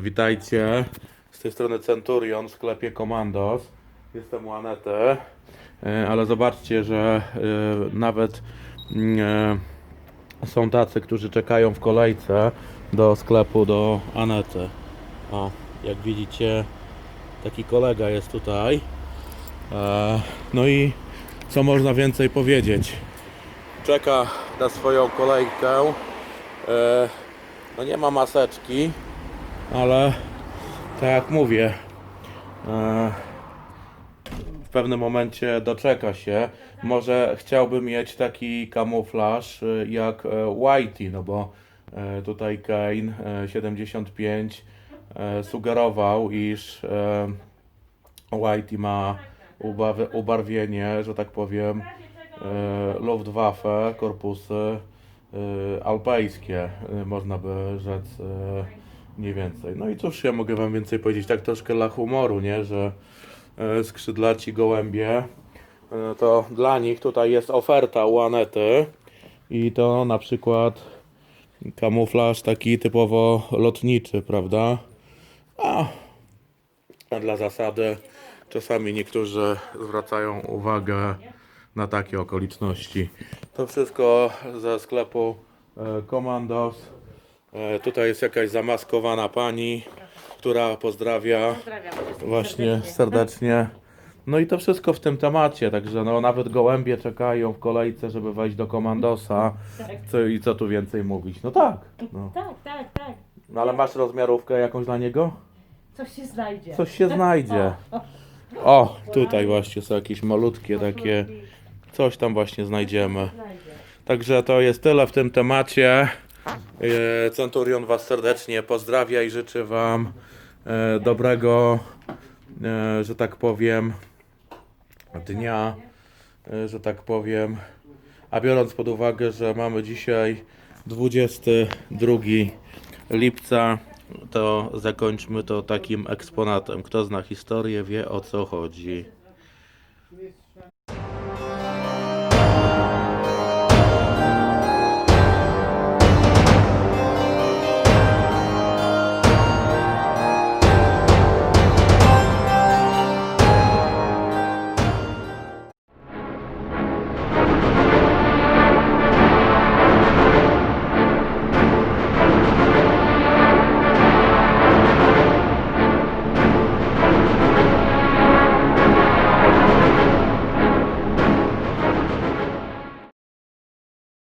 Witajcie. Z tej strony Centurion w sklepie Commandos. Jestem u Anety. E, Ale zobaczcie, że e, nawet mm, e, są tacy, którzy czekają w kolejce do sklepu do Anety. O, jak widzicie, taki kolega jest tutaj. E, No i co można więcej powiedzieć? Czeka na swoją kolejkę. E, No nie ma maseczki, ale tak jak mówię, e, w pewnym momencie doczeka się. Może chciałby mieć taki kamuflaż e, jak e, Whitey, no bo tutaj Kane e, 75 e, sugerował, iż Whitey ma ubarwienie, że tak powiem, Luftwaffe, korpusy alpejskie, można by rzec e, mniej więcej. No i cóż ja mogę wam więcej powiedzieć, tak troszkę dla humoru, nie, że e, skrzydlaci gołębie, e, to dla nich tutaj jest oferta u Anety i to na przykład kamuflaż taki typowo lotniczy, prawda? A dla zasady czasami niektórzy zwracają uwagę na takie okoliczności. To wszystko ze sklepu Commandos. E, Tutaj jest jakaś zamaskowana pani, która pozdrawia Pozdrawiam właśnie serdecznie. No i to wszystko w tym temacie, także no nawet gołębie czekają w kolejce, żeby wejść do Commandosa. Co, I co tu więcej mówić? No tak. No. Tak, tak, tak. no ale masz rozmiarówkę jakąś dla niego? Coś się znajdzie. Coś się znajdzie. O, tutaj właśnie są jakieś malutkie takie, coś tam właśnie znajdziemy. Znajdzie. Także to jest tyle w tym temacie. E, Centurion Was serdecznie pozdrawia i życzy Wam e, dobrego, e, że tak powiem, dnia, że tak powiem. A biorąc pod uwagę, że mamy dzisiaj 22 lipca, to zakończmy to takim eksponatem. Kto zna historię, wie o co chodzi.